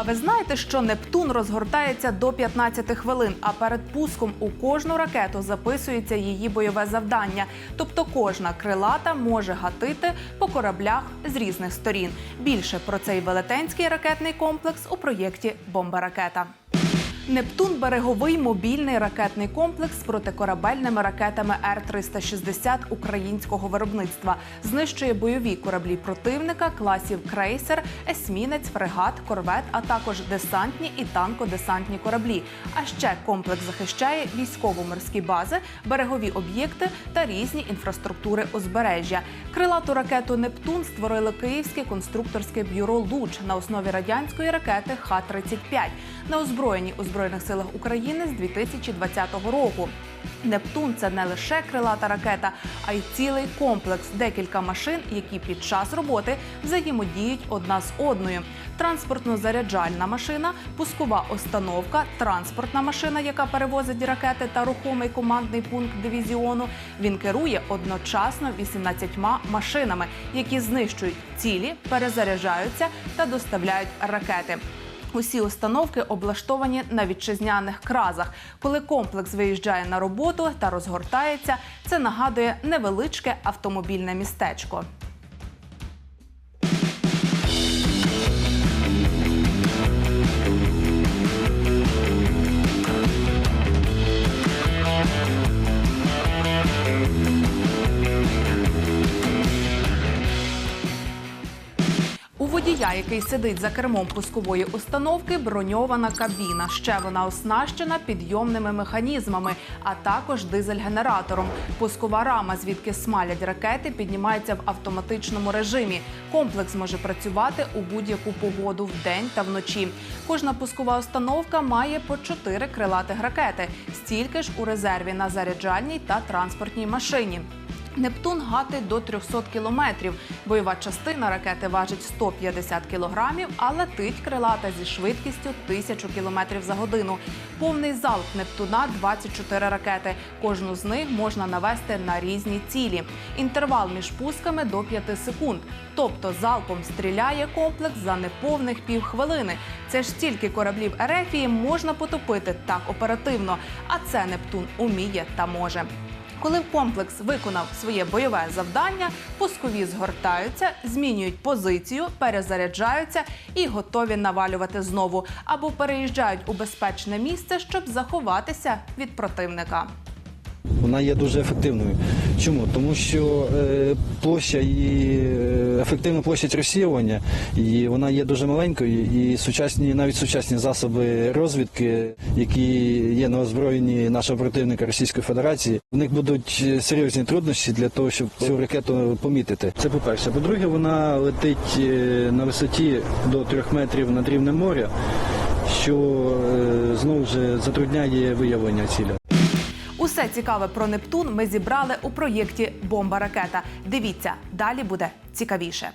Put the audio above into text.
А ви знаєте, що Нептун розгортається до 15 хвилин, а перед пуском у кожну ракету записується її бойове завдання. Тобто кожна крилата може гатити по кораблях з різних сторін. Більше про цей велетенський ракетний комплекс у проєкті Бомба ракета. Нептун береговий мобільний ракетний комплекс з протикорабельними ракетами Р-360 українського виробництва. Знищує бойові кораблі противника класів крейсер, есмінець, фрегат, корвет, а також десантні і танкодесантні кораблі. А ще комплекс захищає військово-морські бази, берегові об'єкти та різні інфраструктури узбережжя. Крилату ракету Нептун створили Київське конструкторське бюро Луч на основі радянської ракети Х-35 на озброєнні у збройних силах України з 2020 року. Нептун це не лише крилата ракета, а й цілий комплекс, декілька машин, які під час роботи взаємодіють одна з одною. Транспортно-заряджальна машина, пускова установка, транспортна машина, яка перевозить ракети та рухомий командний пункт дивізіону. Він керує одночасно 18 машинами, які знищують цілі, перезаряджаються та доставляють ракети. Усі установки облаштовані на вітчизняних кразах. Коли комплекс виїжджає на роботу та розгортається, це нагадує невеличке автомобільне містечко. Водія, який сидить за кермом пускової установки, броньована кабіна. Ще вона оснащена підйомними механізмами, а також дизель-генератором. Пускова рама, звідки смалять ракети, піднімається в автоматичному режимі. Комплекс може працювати у будь-яку погоду вдень та вночі. Кожна пускова установка має по чотири крилатих ракети, стільки ж у резерві на заряджальній та транспортній машині. Нептун гатить до 300 кілометрів. Бойова частина ракети важить 150 кілограмів, а летить крилата зі швидкістю 1000 кілометрів за годину. Повний залп Нептуна 24 ракети. Кожну з них можна навести на різні цілі. Інтервал між пусками до 5 секунд. Тобто залпом стріляє комплекс за неповних півхвилини. Це ж стільки кораблів Ерефії можна потопити так оперативно. А це Нептун уміє та може. Коли комплекс виконав своє бойове завдання, пускові згортаються, змінюють позицію, перезаряджаються і готові навалювати знову або переїжджають у безпечне місце, щоб заховатися від противника. Вона є дуже ефективною. Чому? Тому що е, площа і е, ефективна площа розсіювання, і вона є дуже маленькою, і сучасні, навіть сучасні засоби розвідки, які є на озброєнні нашого противника Російської Федерації, в них будуть е, серйозні труднощі для того, щоб цю ракету помітити. Це по-перше. По-друге, вона летить на висоті до трьох метрів над рівнем моря, що знову ж затрудняє виявлення цілі. Усе цікаве про Нептун ми зібрали у проєкті Бомба ракета. Дивіться, далі буде цікавіше.